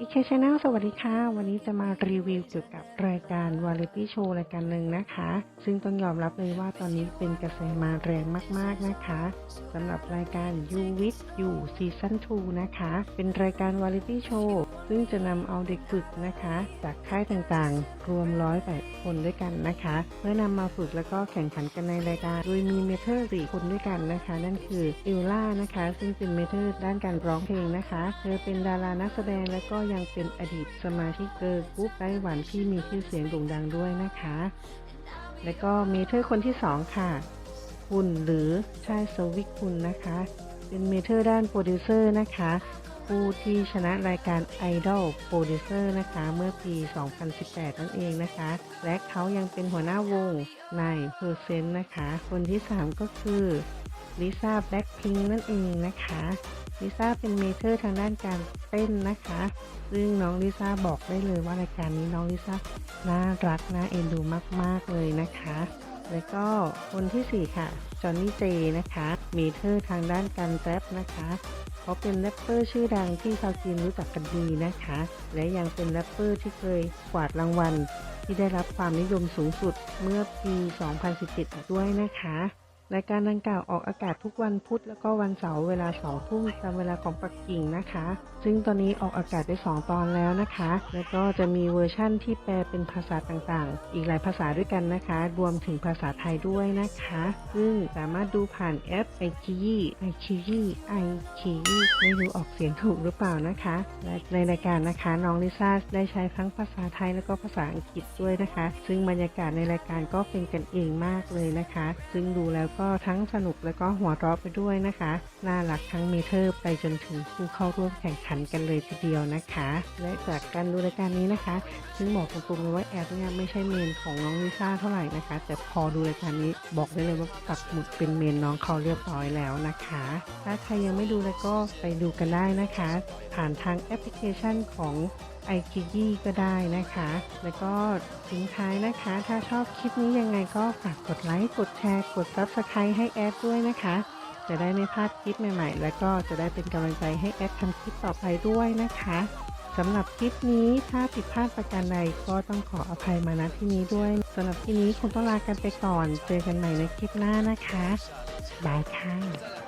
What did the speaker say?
อีเคชแนลสวัสดีค่ะ วันนี้จะมารีวิวเกี่ยวกับรายการวาไรตี้โชว์รายการหนึ่งนะคะ ซึ่งต้องยอมรับเลยว่าตอนนี้เป็นกระแสมาแรงมากๆนะคะสำหรับรายการ You with You Season 2 นะคะ เป็นรายการวาไรตี้โชว์ซึ่งจะนำเอาเด็กฝึกนะคะ จากค่ายต่างๆ รวมร้อยแปดคนด้วยกันนะคะเพื่อนำมาฝึกแล้วก็แข่งขันกันในรายการ โดยมีเมเทอร์สี่คนด้วยกันนะคะ นั่นคือเอลล่านะคะ ซึ่งเป็นเมเทอร์ด้านการร้องเพลงนะคะ เธอเป็นดารานักแสดงและก็ยังเป็นอดีตสมาชิกเกิร์ลกรุ๊ปไต้หวันที่มีชื่อเสียงโด่งดังด้วยนะคะ และก็เมเทอร์คนที่สองค่ะ คุณหรือชายสวิกคุณนะคะ เป็นเมเทอร์ด้านโปรดิวเซอร์นะคะ ผู้ที่ชนะรายการ Idol Producer นะคะ เมื่อปี 2018 นั่นเองนะคะ และเขายังเป็นหัวหน้าวงใน p e r c e n t นะคะ คนที่ 3 ก็คือ ลิซ่าแบล็ k พิงนั่นเองนะคะลิซ่าเป็นเมเทอร์ทางด้านการเต้นนะคะ ซึ่งน้องลิซ่าบอกได้เลยว่ารายการนี้น้องลิซ่าน่ารักน่าเอ็นดูมาก ๆ เลยนะคะ แล้วก็คนที่ 4 ค่ะ จอห์นนี่เจนะคะ เมเทอร์ทางด้านการแรปนะคะเขาเป็นแรปเปอร์ชื่อดังที่ชาวจีนรู้จักกันดีนะคะ และยังเป็นแรปเปอร์ที่เคยกวาดรางวัลที่ได้รับความนิยมสูงสุดเมื่อปี 2017 ด้วยนะคะ รายการดังกล่าวออกอากาศทุกวันพุธแล้วก็วันเสาร์เวลา2ทุ่มตามเวลาของปักกิ่งนะคะ ซึ่งตอนนี้ออกอากาศได้2ตอนแล้วนะคะ แล้วก็จะมีเวอร์ชั่นที่แปลเป็นภาษาต่างๆ อีกหลายภาษาด้วยกันนะคะ รวมถึงภาษาไทยด้วยนะคะ ซึ่งสามารถดูผ่านแอป i q i i q i i q i ไม่รู้ออกเสียงถูกหรือเปล่านะคะ และในรายการนะคะน้องลิซ่าได้ใช้ทั้งภาษาไทยแล้วก็ภาษาอังกฤษด้วยนะคะ ซึ่งบรรยากาศในรายการก็เป็นกันเองมากเลยนะคะ ซึ่งดูแล้วก็ทั้งสนุกแล้วก็หัวเราะไปด้วยนะคะ น่ารักทั้งเมเทอร์ไปจนถึงผู้เข้าร่วมแข่งขันกันเลยทีเดียวนะคะ และจากการดูรายการนี้นะคะซึ่งบอกตรงๆเลยว่าแอปเนี่ยไม่ใช่เมนของน้องลิซ่าเท่าไหร่นะคะ แต่พอดูรายการนี้บอกได้เลยว่าปักหมุดเป็นเมนน้องเขาเรียบร้อยแล้วนะคะ ถ้าใครยังไม่ดูแล้วก็ไปดูกันได้นะคะ ผ่านทางแอปพลิเคชันของ ไอคิยี่ก็ได้นะคะ แล้วก็ทิ้งท้ายนะคะ ถ้าชอบคลิปนี้ยังไงก็ฝากกดไลค์กดแชร์กด Subscribe ให้แอดด้วยนะคะ จะได้ไม่พลาดคลิปใหม่ๆ แล้วก็จะได้เป็นกำลังใจให้แอดทำคลิปต่อไปด้วยนะคะสำหรับคลิปนี้ถ้าผิดพลาดประการใดก็ต้องขออภัยมาณที่นี้ด้วยสำหรับคลิปนี้คงต้องลากันไปก่อน เจอกันใหม่ในคลิปหน้านะคะบายค่ะ